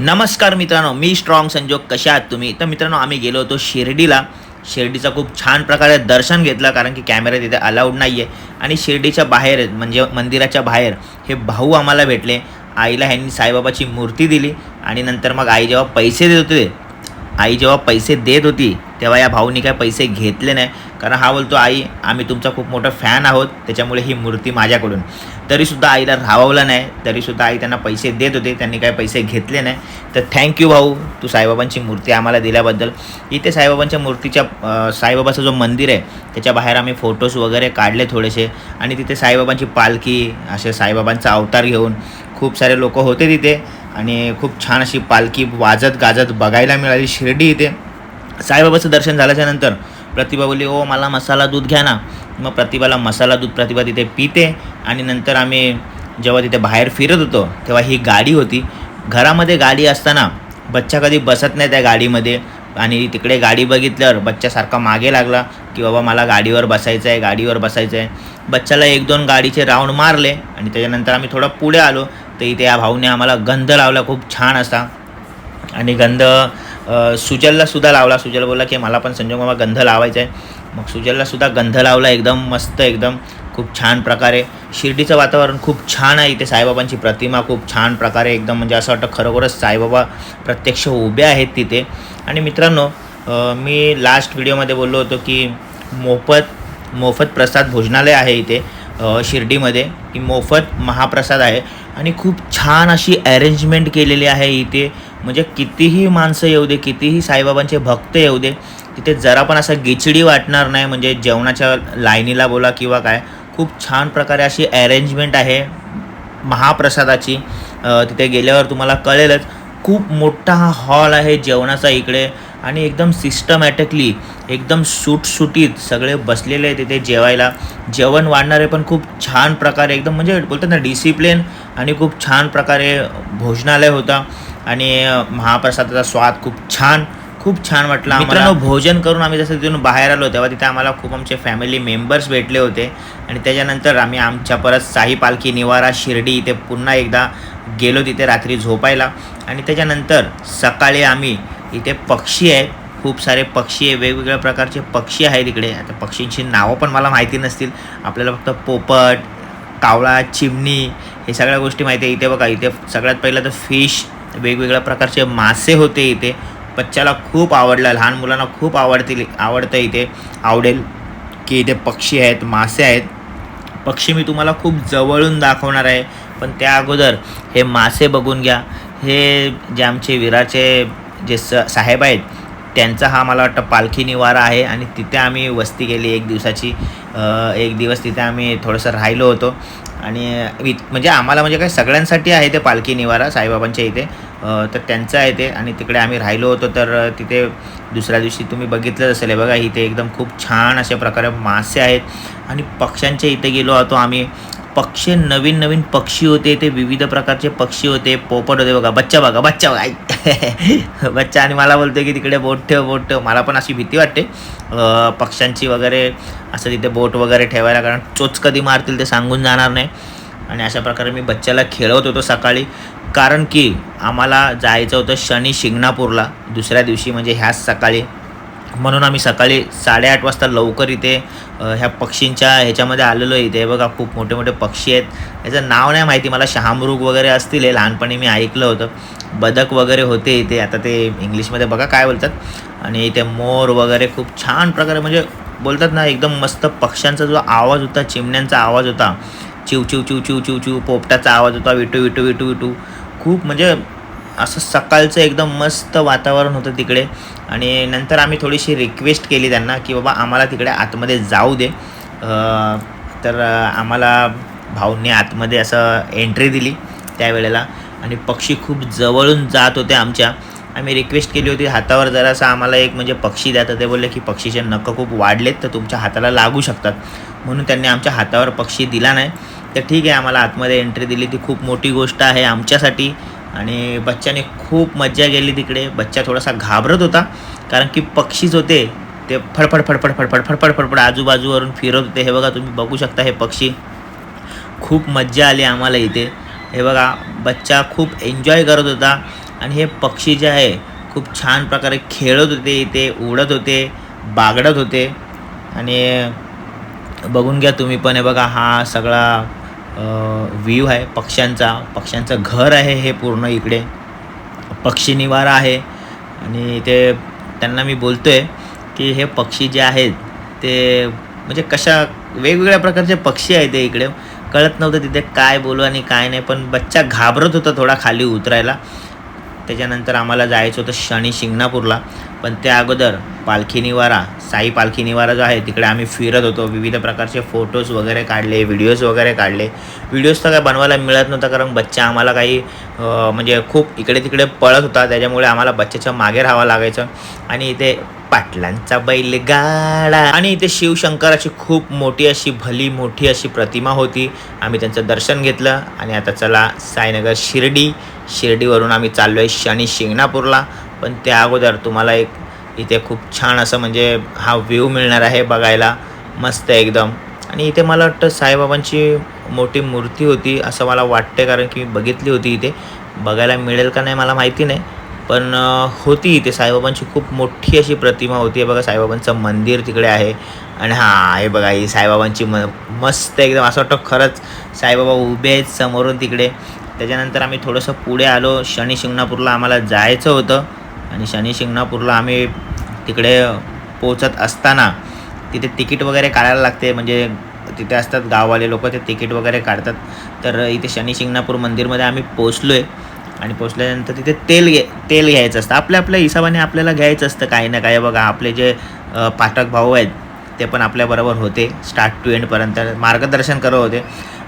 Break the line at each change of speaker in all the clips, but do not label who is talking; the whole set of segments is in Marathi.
नमस्कार मित्रांनो मी स्ट्रॉंग संजोग कशा आहात तुम्ही? तर मित्रांनो आम्ही गेलो होतो शिर्डीला. शिर्डीचा खूप छान प्रकारे दर्शन घेतलं कारण की कॅमेरा तिथे अलाउड नाही आहे आणि शिर्डीच्या बाहेर म्हणजे मंदिराच्या बाहेर हे भाऊ आम्हाला भेटले. आईला ह्यांनी साईबाबाची मूर्ती दिली. आणि नंतर मग आई जेव्हा पैसे देत होते आई जेव्हा पैसे देत होती तेव्हा या भाऊनी काय पैसे घेतले नाही. कारण हा बोलतो आई आम्ही तुमचा खूप मोठा फॅन आहोत त्याच्यामुळे ही मूर्ती माझ्याकडून. तरीसुद्धा आईला राहावलं नाही. तरीसुद्धा आई त्यांना पैसे देत होते त्यांनी काय पैसे घेतले नाही. तर थँक्यू भाऊ तू साईबाबांची मूर्ती आम्हाला दिल्याबद्दल. इथे साईबाबांच्या मूर्तीच्या साईबाबाचं जो मंदिर आहे त्याच्या बाहेर आम्ही फोटोज वगैरे काढले थोडेसे. आणि तिथे साईबाबांची पालखी असे साईबाबांचा अवतार घेऊन खूप सारे लोक होते तिथे. आणि खूप छान अशी पालखी वाजत गाजत बघायला मिळाली. शिर्डी इथे साईबाबाचं दर्शन झाल्याच्यानंतर प्रतिभा बोलली ओ मला मसाला दूध घ्या ना. मग प्रतिभाला मसाला दूध प्रतिभा तिथे पिते आणि नंतर आम्ही जेव्हा तिथे बाहेर फिरत होतो तेव्हा ही गाडी होती. घरामध्ये गाडी असताना बच्चा कधी बसत नाही त्या गाडीमध्ये आणि तिकडे गाडी बघितल्यावर बच्चासारखा मागे लागला की बाबा मला गाडीवर बसायचं आहे गाडीवर बसायचं आहे बच्चाला एक दोन गाडीचे राऊंड मारले आणि त्याच्यानंतर आम्ही थोडं पुढे आलो. तर इथे या भाऊने आम्हाला गंध लावला खूप छान असा. आणि गंध सुजलला सुद्धा लावला. सुजल बोलला की मला पण संजय मामा गंध लावायचा आहे मग सुजलला सुद्धा गंध लावला एकदम मस्त एकदम खूप छान प्रकारे. शिर्डीचं वातावरण खूप छान आहे इथे. साईबाबांची प्रतिमा खूप छान प्रकारे एकदम म्हणजे असं वाटतं खरोखरच साईबाबा प्रत्यक्ष उभे आहेत तिथे. आणि मित्रांनो मी लास्ट व्हिडिओमध्ये बोललो होतो की मोफत मोफत प्रसाद भोजनालय आहे इथे शिर्डीमध्ये. की मोफत महाप्रसाद आहे. आणि खूप छान अशी अरेंजमेंट केलेली आहे इथे. म्हणजे कितीही माणसं येऊ दे कितीही साईबाबांचे भक्त येऊ दे तिथे जरा पण असं गिचडी वाटणार नाही. म्हणजे जेवणाच्या लाईनीला बोला किंवा काय खूप छान प्रकारे अशी अरेंजमेंट आहे महाप्रसादाची. तिथे गेल्यावर तुम्हाला कळेलच खूप मोठा हा हॉल आहे जेवणाचा इकडे. आणि एकदम सिस्टमॅटिकली एकदम सुटसुटीत सगळे बसलेले आहे तिथे जेवायला. जेवण वाढणारे पण खूप छान प्रकारे एकदम म्हणजे बोलतात ना डिसिप्लिन आणि खूप छान प्रकारे भोजनालय होता. आणि महाप्रसादाचा स्वाद खूप छान खूप छान वाटला मित्रांनो भोजन करून आम्ही जसं तिथून बाहेर आलो तेव्हा तिथे आम्हाला खूप आमचे फॅमिली मेंबर्स भेटले होते. आणि त्याच्यानंतर आम्ही आमच्या परत साई पालखी निवारा शिर्डी इथे पुन्हा एकदा गेलो तिथे रात्री झोपायला. आणि त्याच्यानंतर सकाळी आम्ही इथे पक्षी आहेत खूप सारे पक्षी आहे वेगवेगळ्या प्रकारचे पक्षी आहेत इकडे आता पक्षींची नावं पण मला माहिती नसतील. आपल्याला फक्त पोपट कावळा चिमणी हे सगळ्या गोष्टी माहिती आहे. इथे बघा इथे सगळ्यात पहिलं तर फिश वेगवेगळ्या प्रकारचे मासे होते इथे. बच्चाला खूप आवडलं लहान मुलांना खूप आवडतील आवडतं इथे. आवडेल की इथे पक्षी आहेत मासे आहेत. पक्षी मी तुम्हाला खूप जवळून दाखवणार आहे. पण त्या अगोदर हे मासे बघून घ्या. हे जे आमचे विराचे जे स साहेब आहेत त्यांचा हा मला वाटतं पालखी निवारा आहे आणि तिथे आम्ही वस्ती केली एक दिवसाची. एक दिवस तिथे आम्ही थोडंसं राहिलो होतो. आणि वि- म्हणजे आम्हाला म्हणजे काय सगळ्यांसाठी आहे ते पालखी निवारा साईबाबांच्या इथे. तर त्यांचं आहे ते आणि तिकडे आम्ही राहिलो होतो. तर तिथे दुसऱ्या दिवशी तुम्ही बघितलंच असेल बघा इथे एकदम खूप छान अशा प्रकारे मासे आहेत. आणि पक्ष्यांच्या इथे गेलो होतो आम्ही. पक्षी नवीन नवीन पक्षी होते. ते विविध प्रकारचे पक्षी होते. पोपट होते बघा. बच्चा बघा बच्चा बघा. बच्चा आणि मला बोलतो की तिकडे बोट ठेव बोट ठेव. मला पण अशी भीती वाटते. पक्ष्यांची वगैरे असं तिथे बोट वगैरे ठेवायला कारण चोच कधी मारतील ते सांगून जाणार नाही. आणि अशा प्रकारे मी बच्च्याला खेळवत होतो सकाळी. कारण की आम्हाला जायचं होतं शनी शिंगणापूरला दुसऱ्या दिवशी म्हणजे ह्याच सकाळी. म्हणून आम्ही सकाळी साडेआठ वाजता लवकर इथे ह्या पक्षींच्या ह्याच्यामध्ये आलेलो आहे. इथे बघा खूप मोठे मोठे पक्षी आहेत. याचं नाव नाही माहिती. मला शहामृग वगैरे असतील हे लहानपणी मी ऐकलं होतं. बदक वगैरे होते इथे. आता ते इंग्लिशमध्ये बघा काय बोलतात. आणि इथे मोर वगैरे खूप छान प्रकारे म्हणजे बोलतात ना एकदम मस्त पक्ष्यांचा जो आवाज होता चिमण्यांचा आवाज होता. चिव चिव चिव चिव चिव चिव पोपटाचा आवाज होता विटू विटू विटू विटू. खूप म्हणजे असं सकाळचं एकदम मस्त वातावरण होतं तिकडे. आणि नंतर आम्ही थोडीशी रिक्वेस्ट केली त्यांना की बाबा आम्हाला तिकडे आतमध्ये जाऊ दे. तर आम्हाला भाऊंनी आतमध्ये असं एंट्री दिली त्यावेळेला. आणि पक्षी खूप जवळून जात होते आमच्या. आम्ही रिक्वेस्ट केली होती हातावर जरासा आम्हाला एक म्हणजे पक्षी द्या. तर ते बोलले की पक्षीचे नखं खूप वाढलेत तर तुमच्या हाताला लागू शकतात. म्हणून त्यांनी आमच्या हातावर पक्षी दिला नाही. तर ठीक आहे आम्हाला आतमध्ये एंट्री दिली. ती खूप मोठी गोष्ट आहे आमच्यासाठी. आणि बच्च्याने खूप मज्जा गेली तिकडे. बच्चा थोडासा घाबरत होता कारण की पक्षीच होते. ते फडफड फडफड फडफड फडफड फडफड आजूबाजूवरून फिरत होते. हे बघा तुम्ही बघू शकता हे पक्षी. खूप मज्जा आली आम्हाला इथे. हे बघा बच्चा खूप एन्जॉय करत होता आणि हे पक्षी जे आहे खूप छान प्रकारे खेळत होते इथे उडत होते बागडत होते. आणि बघून घ्या तुम्ही पण हे बघा हा सगळा व्ह्यू आहे पक्ष्यांचा. पक्ष्यांचं घर आहे हे पूर्ण इकडे. पक्षी निवारा आहे. आणि ते त्यांना मी बोलतो आहे की हे पक्षी जे आहेत ते म्हणजे कशा वेगवेगळ्या प्रकारचे पक्षी आहेत ते इकडे. कळत नव्हतं तिथे काय बोलू आणि काय नाही पण बच्चा घाबरत होता थोडा खाली उतरायला. त्याच्यानंतर आम्हाला जायचं होतं शनी शिंगणापूरला. पण त्या अगोदर पालखी निवारा साई पालखी निवारा जो आहे तिकडे आम्ही फिरत होतो. विविध प्रकारचे फोटोज वगैरे काढले व्हिडिओज वगैरे काढले. व्हिडिओज तर काय बनवायला मिळत नव्हता कारण बच्चा आम्हाला काही म्हणजे खूप इकडे तिकडे पळत होता. त्याच्यामुळे आम्हाला बच्च्याच्या मागे राहावं लागायचं. आणि इथे पाटलांचा बैलगाडा. आणि इथे शिवशंकराची खूप मोठी अशी भली मोठी अशी प्रतिमा होती. आम्ही त्यांचं दर्शन घेतलं. आणि आता चला साईनगर शिर्डी. शिर्डीवरून आम्ही चाललो आहे शनी शिंगणापूरला. पण त्या अगोदर तुम्हाला एक इथे खूप छान असं म्हणजे हा व्ह्यू मिळणार आहे बघायला. मस्त एकदम. आणि इथे मला वाटतं साईबाबांची मोठी मूर्ती होती असं मला वाटतं कारण की मी बघितली होती इथे. बघायला मिळेल का नाही मला माहिती नाही. पण होती इथे साईबाबांची खूप मोठी अशी प्रतिमा होती. बघा साईबाबांचं मंदिर तिकडे आहे. आणि हां हे बघा ही साईबाबांची म मस्त एकदम. असं वाटतं खरंच साईबाबा उभे आहेत समोरून तिकडे. त्याच्यानंतर आम्ही थोडंसं पुढे आलो. शनी शिंगणापूरला आम्हाला जायचं होतं. आणि शनी शिंगणापूरला आम्ही तिकडे पोचत असताना तिथे तिकीट वगैरे काढायला लागते. म्हणजे तिथे असतात गाववाले लोक ते तिकीट वगैरे काढतात. तर इथे शनी शिंगणापूर मंदिरमध्ये आम्ही पोचलो आहे आणि पोचल्यानंतर तिथे तेल घे तेल घ्यायचं असतं. आपल्या आपल्या हिशोबाने आपल्याला घ्यायचं असतं काही ना काही. बघा आपले जे पाठक भाऊ आहेत ते पण आपल्याबरोबर होते. स्टार्ट टू एंडपर्यंत मार्गदर्शन करत होते.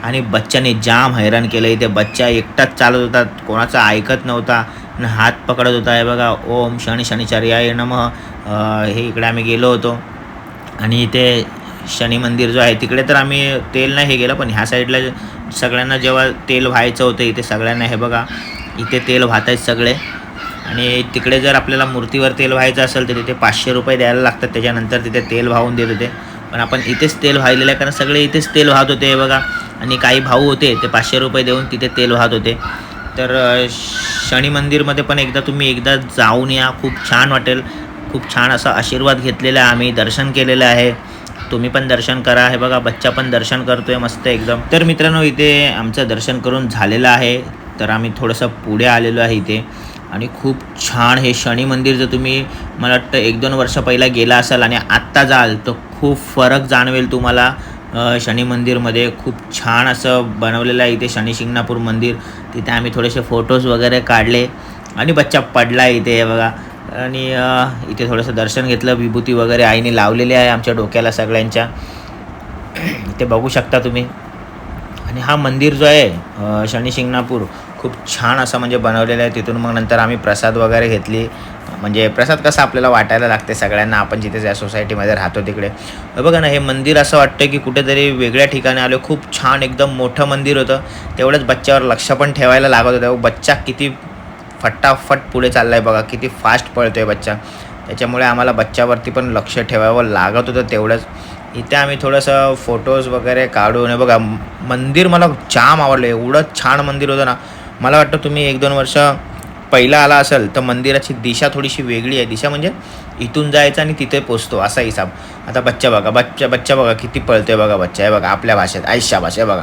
आणि बच्चाने जाम हैराण केलं. इथे बच्चा एकटाच चालत होता. कोणाचं ऐकत नव्हता. न हात पकडत होता. हे बघा ओम शनी शनिचार्याय नम. हे इकडे आम्ही गेलो होतो. आणि इथे शनी मंदिर जो आहे तिकडे तर आम्ही तेल नाही हे गेलं पण ह्या साईडला सगळ्यांना जेव्हा तेल व्हायचं होतं इथे सगळ्यांना हे बघा इथे तेल वाहत आहेत सगळे. आणि तिकडे जर आपल्याला मूर्तीवर तेल व्हायचं असेल तर तिथे पाचशे रुपये द्यायला लागतात. त्याच्यानंतर तिथे तेल वाहून देत होते. पण आपण इथेच तेल व्हायलेलं आहे कारण सगळे इथेच तेल वाहत होते हे बघा. आणि काही भाऊ होते ते पाचशे रुपये देऊन तिथे तेल वाहत होते. तर शनी मंदिरमध्ये पण एकदा तुम्ही एकदा जाऊन या. खूप छान वाटेल. खूप छान असा आशीर्वाद घेतलेला आहे आम्ही. दर्शन केलेलं आहे. तुम्ही पण दर्शन करा. हे बघा बच्चा पण दर्शन करतोय मस्त एकदम. तर मित्रांनो इथे आमचं दर्शन करून झालेलं आहे. तर आम्ही थोडंसं पुढे आलेलो आहे इथे. आणि खूप छान हे शनी मंदिर जर तुम्ही मला वाटतं एक दोन वर्ष पहिला गेला असाल आणि आत्ता जाल तर खूप फरक जाणवेल तुम्हाला. शनी मंदिरमध्ये खूप छान असं बनवलेलं आहे इथे शनी शिंगणापूर मंदिर. तिथे आम्ही थोडेसे फोटोज वगैरे काढले आणि बच्चा पडला इथे हे बघा. आणि इथे थोडंसं दर्शन घेतलं विभूती वगैरे आईने लावलेली आहे आमच्या डोक्याला सगळ्यांच्या. इथे बघू शकता तुम्ही. आणि हा मंदिर जो आहे शनिशिंगणापूर शनी शिंगणापूर खूप छान असं म्हणजे बनवलेलं आहे. तिथून मग नंतर आम्ही प्रसाद वगैरे घेतली. म्हणजे प्रसाद कसा आपल्याला वाटायला लागते सगळ्यांना आपण जिथे ज्या सोसायटीमध्ये राहतो तिकडे. बघा ना हे मंदिर असं वाटतं की कुठेतरी वेगळ्या ठिकाणी आलो खूप छान एकदम मोठं मंदिर होतं. तेवढंच बच्च्यावर लक्ष पण ठेवायला लागत होतं. बच्चा किती फटाफट पुढे चालला आहे बघा. किती फास्ट पळतो आहे बच्चा. त्याच्यामुळे आम्हाला बच्च्यावरती पण लक्ष ठेवावं लागत होतं तेवढंच. इथे आम्ही थोडंसं फोटोज वगैरे काढून हे बघा मंदिर मला जाम आवडलं. एवढं छान मंदिर होतं ना. मला वाटतं तुम्ही एक दोन वर्ष पहिला आला असेल तर मंदिराची दिशा थोडीशी वेगळी आहे. दिशा म्हणजे इथून जायचं आणि तिथे पोचतो असा हिसाब. आता बच्चा बघा बच्चा बच्चा बघा किती पळतोय बघा बच्चा. हे बघा आपल्या भाषेत आयुष्या भाषा बघा.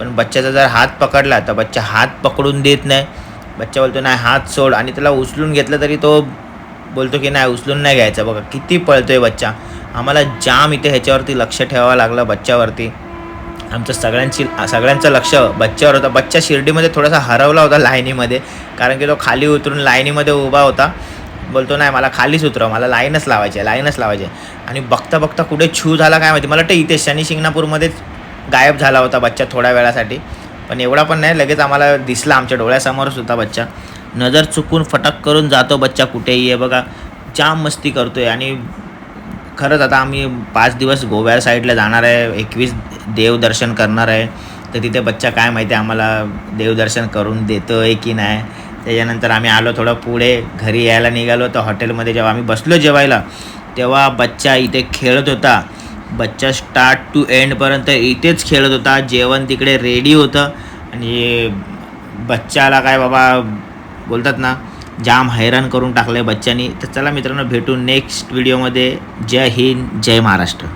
पण बच्चाचा जर हात पकडला तर बच्चा हात पकडून देत नाही. बच्चा बोलतो नाही हात सोड. आणि त्याला उचलून घेतलं तरी तो बोलतो की नाही उचलून नाही घ्यायचं. बघा किती पळतोय बच्चा. आम्हाला जाम इथे ह्याच्यावरती लक्ष ठेवावं लागलं बच्च्यावरती आमचं सगळ्यांची सगळ्यांचं लक्ष बच्च्यावर होतं. बच्चा शिर्डीमध्ये थोडासा हरवला होता लाईनीमध्ये कारण की तो खाली उतरून लाईनीमध्ये उभा होता. बोलतो नाही मला खालीच उतरव मला लाईनच लावायची आहे लाईनच लावायची आहे. आणि बघता बघता कुठे छू झाला काय माहिती. मला वाटतं इथे शनी शिंगणापूरमध्येच गायब झाला होता बच्चा थोड्या वेळासाठी. पण एवढा पण नाही लगेच आम्हाला दिसला आमच्या डोळ्यासमोरच होता बच्चा. नजर चुकून फटक करून जातो बच्चा कुठेही आहे बघा. जाम मस्ती करतो आहे आणि खरंच आता आम्ही पाच दिवस गोव्या साईडला जाणार आहे एकवीस देवदर्शन करणार आहे. तर तिथे बच्चा काय माहिती आहे आम्हाला देवदर्शन करून देतो आहे की नाही. त्याच्यानंतर आम्ही आलो थोडं पुढे घरी यायला निघालो. तर हॉटेलमध्ये जेव्हा आम्ही बसलो जेवायला तेव्हा बच्चा इथे खेळत होता. बच्चा स्टार्ट टू एंडपर्यंत इथेच खेळत होता. जेवण तिकडे रेडी होतं. आणि बच्चाला काय बाबा बोलतात ना जाम हैराण करून टाकलं आहे बच्चांनी तर चला मित्रांनो भेटू नेक्स्ट व्हिडिओमध्ये जय हिंद जय महाराष्ट्र.